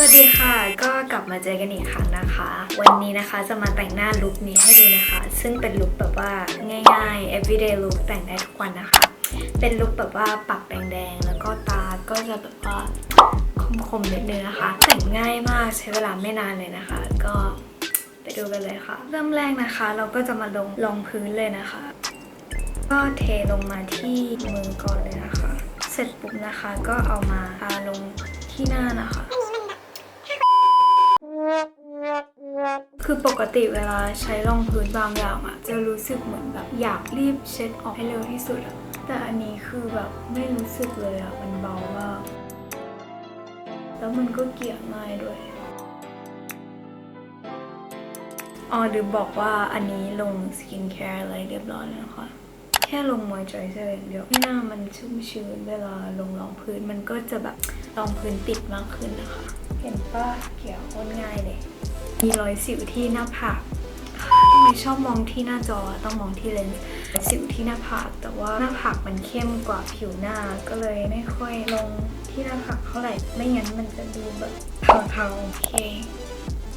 วัสดีค่ะ ก็กลับมาเจอกันอีกครั้งนะคะ วันนี้นะคะจะมาแต่งหน้าลุคนี้ให้ดูนะคะ ซึ่งเป็นลุคแบบว่าง่ายๆ everyday look แต่งได้ทุกวันนะคะ เป็นลุคแบบว่าปากแดงๆ แล้วก็ตาก็จะแบบว่าคมๆนิดนึงนะคะ แต่งง่ายมากใช้เวลาไม่นานเลยนะคะ ก็ไปดูกันเลยค่ะ เริ่มแรกนะคะ เราก็จะมาลงรองพื้นเลยนะคะ ก็เทลงมาที่มือก่อนเลยนะคะ เสร็จปุ๊บนะคะก็เอามาทาลงที่หน้านะคะ กติเวลาใช้รองพื้นบางอย่างอะจะรู้สึกเหมือนแบบอยากรีบเช็ดออกให้เร็วที่สุดอะแต่อันนี้คือแบบไม่รู้สึกเลยอะมันเบามาก แล้วมันก็เกี่ยง่ายด้วยอ๋อหรือบอกว่าอันนี้ลงสกินแคร์อะไรเรียบร้อยแล้วนะคะแค่ลงมอยเจอร์เซอร์อย่างเดียวหน้ามันชุ่มชื้นเวลาลงรองพื้นมันก็จะแบบรองพื้นติดมากขึ้นนะคะ เห็นปะเกี่ยวโคตรง่ายเลย มีรอยสิวที่หน้าผากทำไมชอบมองที่หน้าจอต้องมองที่เลนส์สิวที่หน้าผากแต่ว่าหน้าผากมันเข้มกว่าผิวหน้าก็เลยไม่ค่อยลงที่หน้าผากเท่าไหร่ไม่งั้นมันจะดูแบบเทาๆโอเค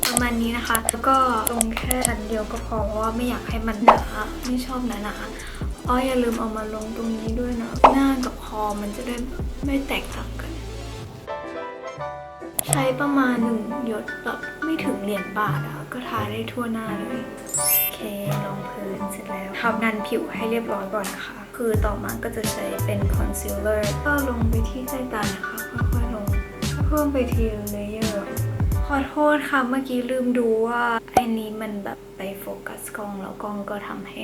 ประมาณนี้นะคะ แล้วก็ลงแค่ชั้นเดียวก็พอเพราะว่าไม่อยากให้มันหนาไม่ชอบหนาๆอ๋ออย่าลืมเอามาลงตรงนี้ด้วยนะ หน้ากับคอมันจะได้ไม่แตกต่าง ใช้ประมาณหนึ่งหยดแบบไม่ถึงเหรียญบาทอะก็ทาได้ทั่วหน้าเลย โอเคลองพื้นเสร็จแล้วทำนันผิวให้เรียบร้อยก่อนนะคะ คือต่อมาก็จะใช้เป็นคอนซีลเลอร์ก็ลงไปที่ใต้ตานะคะค่อยๆลง เพิ่มไปทีละเลเยอร์ขอโทษค่ะเมื่อกี้ลืมดูว่าไอ้นี้มันแบบไปโฟกัสกล้องแล้วกล้องก็ทำให้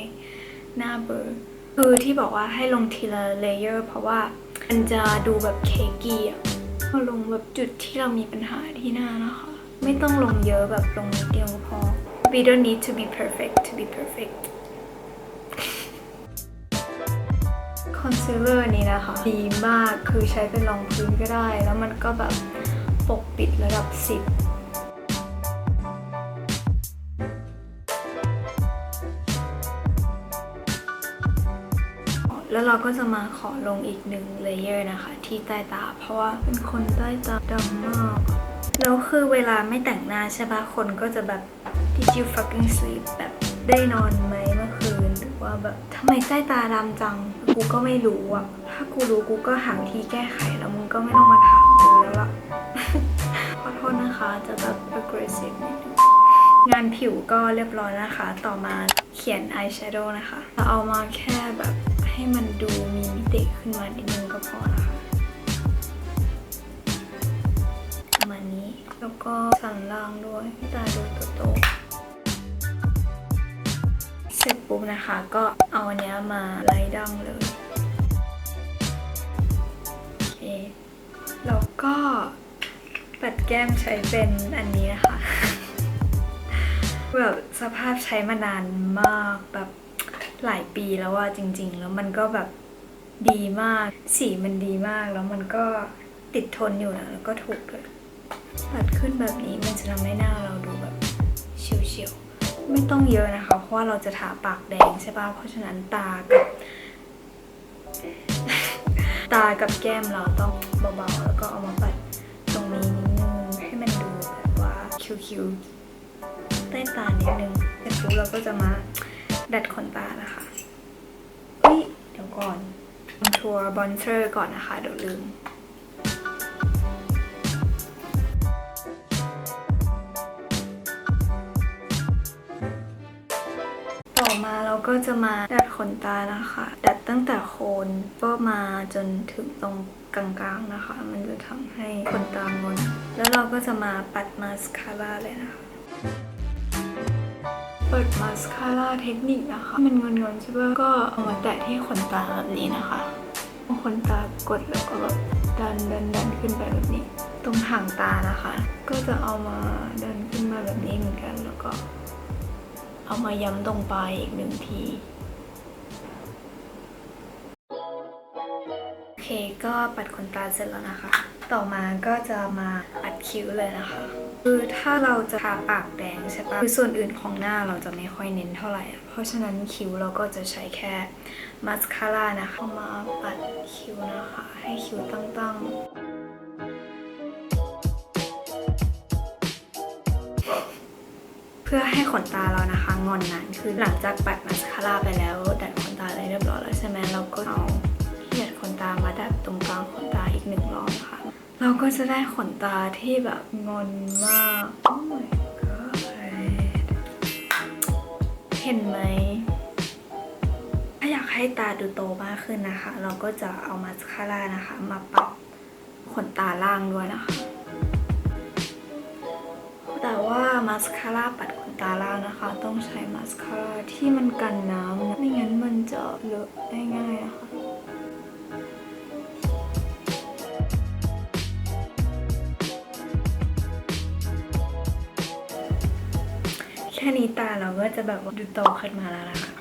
หน้าเบลอคือที่บอกว่าให้ลงทีละเลเยอร์เพราะว่ามันจะดูแบบเคกี้อะ มาลงแบบจุดที่เรามีปัญหาที่หน้านะคะ ไม่ต้องลงเยอะแบบลงนิดเดียวพอ we don't need to be perfect to be perfect คอนซีลเลอร์นี้นะคะ ดีมากคือใช้เป็นรองพื้นก็ได้ แล้วมันก็แบบปกปิดระดับ 10 แล้วเราก็จะมาขอลงอีกหนึ่งเลเยอร์นะคะ ที่ใต้ตา เพราะว่าเป็นคนใต้ตาดำมากแล้วคือเวลาไม่แต่งหน้าใช่ปะคนก็จะแบบ did you fucking sleep แบบได้นอนไหมเมื่อคืนหรือว่าแบบทำไมใต้ตาดำจัง กูก็ไม่รู้อะถ้ากูรู้กูก็หาวิธีแก้ไขแล้วมึงก็ไม่ต้องมาถามกูแล้วล่ะ ขอโทษนะคะจะแบบ aggressive นิดนึงงานผิวก็เรียบร้อยนะคะ ต่อมาเขียนอายแชโดว์นะคะ เราเอามาแค่แบบ มันดูมีมิติขึ้นมานิดนึงก็พอนะคะประมาณนี้แล้วก็สันล่างด้วยให้ตาดูโตๆเสร็จปุ๊บนะคะ ก็เอาอันเนี้ยมาไล่ดังเลยโอเคแล้วก็ปัดแก้มใช้เป็นอันนี้นะคะแบบสภาพใช้มานานมากแบบ หลายปีแล้วอะจริง ๆ แล้วมันก็แบบดีมาก สีมันดีมากแล้วมันก็ติดทนอยู่นะแล้วก็ถูกด้วยปัดขึ้นแบบนี้มันจะทำให้หน้าเราดูแบบเฉียวๆไม่ต้องเยอะนะคะ เพราะว่าเราจะทาปากแดงใช่ป่ะเพราะฉะนั้นตากับ ตากับแก้มเราต้องเบาๆแล้วก็เอามาปัดตรงนี้นิดนึงให้มันดูแบบว่าคิ้วๆใต้ตานิดนึงเสร็จปุ๊บเราก็จะมา ดัดขนตานะคะเฮ้ยเดี๋ยวก่อนทัวร์บอนเซอร์ก่อนนะคะ เดี๋ยวลืมต่อมาเราก็จะมาดัดขนตานะคะ ดัดตั้งแต่โคนก็มาจนถึงตรงกลางๆนะคะ มันจะทำให้ขนตางอนแล้วเราก็จะมาปัดมาสคาร่าเลยนะคะ เปิดมาสคาร่าเทคนิคนะคะ มันเงินๆใช่ปะก็เอามาแตะที่ขนตาแบบนี้นะคะเอาขนตากดแล้วก็แบบดันดันดันขึ้นไปแบบนี้ ตรงหางตานะคะ ก็จะเอามาดันขึ้นมาแบบนี้เหมือนกัน แล้วก็ เอามาย้ำตรงปลายอีกหนึ่งที เคก็ปัดขนตาเสร็จแล้วนะคะ ต่อมาก็จะมาปัดคิ้วเลยนะคะ คือถ้าเราจะทาปากแดงใช่ปะคือส่วนอื่นของหน้าเราจะไม่ค่อยเน้นเท่าไหร่อะเพราะฉะนั้นคิ้วเราก็จะใช้แค่มาสคาร่านะคะเอามาปัดคิ้วนะคะ ให้คิ้วตั้งๆเพื่อให้ขนตาเรานะคะงอนนานคือหลังจากปัดมาสคาร่าไปแล้ว ดัดขนตาอะไรเรียบร้อยแล้วใช่ไหมเราก็เอา ก็จะได้ขนตาที่แบบงอนมาก โอ้ my god เห็นไหม ถ้าอยากให้ตาดูโตมากขึ้นนะคะ เราก็จะเอามาสคาร่านะคะ มาปรับขนตาล่างด้วยนะคะ แต่ว่ามาสคาร่าปัดขนตาล่างนะคะ ต้องใช้มาสคาร่าที่มันกันน้ำนะไม่งั้นมันจะเลอะได้ง่ายอะค่ะ ค่นี้ตาเราก็จะแบบว่าดูโตขึ้นมาแล้วนะคะ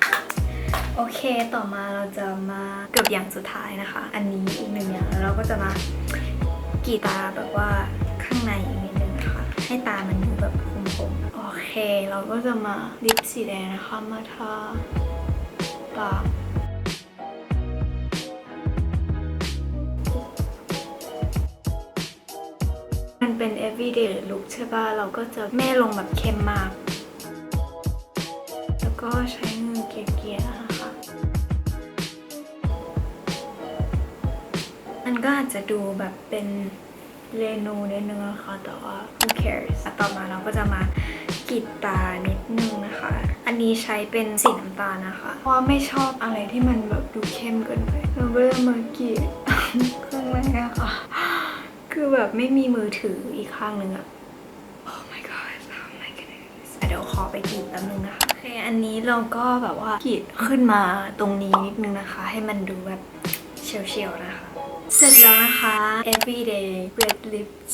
โอเคต่อมาเราจะมาเกือบอย่างสุดท้ายนะคะ อันนี้อีกหนึ่งอย่างแล้วเราก็จะมากรีดตาแบบว่าข้างในอีกนิดนึงนะคะให้ตามันดูแบบคมๆโอเค เราก็จะมาลิปสีแดงนะคะมาทาปากมันเป็น everyday look ใช่ป่ะเราก็จะไม่ลงแบบเข้มมาก ก็ใช้มือเกลี่ยๆนะคะ มันก็อาจจะดูแบบเป็นเรนูนิดนึงนะคะแต่ว่า who cares ต่อมาเราก็จะมากรีดตานิดนึงนะคะ อันนี้ใช้เป็นสีน้ำตาลนะคะ เพราะไม่ชอบอะไรที่มันแบบดูเข้มเกินไปเราก็จะมากรีดข้างในอะค่ะ คือแบบไม่มีมือถืออีกข้างหนึ่งอะ Oh my god oh my goodness เดี๋ยวขอไปกรีดแป๊บนึงนะคะโอเคอันนี้เราก็แบบว่ากรีดขึ้นมาตรงนี้นิดนึงนะคะ ให้มันดูแบบเฉียวๆนะคะ เสร็จแล้วนะคะ everyday red lips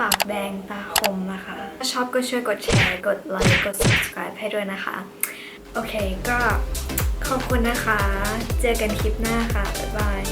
ปากแดงตาคมนะคะถ้าชอบก็ช่วยกดแชร์กดไลค์กด subscribe ให้ด้วยนะคะ โอเคก็ขอบคุณนะคะ เจอกันคลิปหน้าค่ะ บ๊ายบาย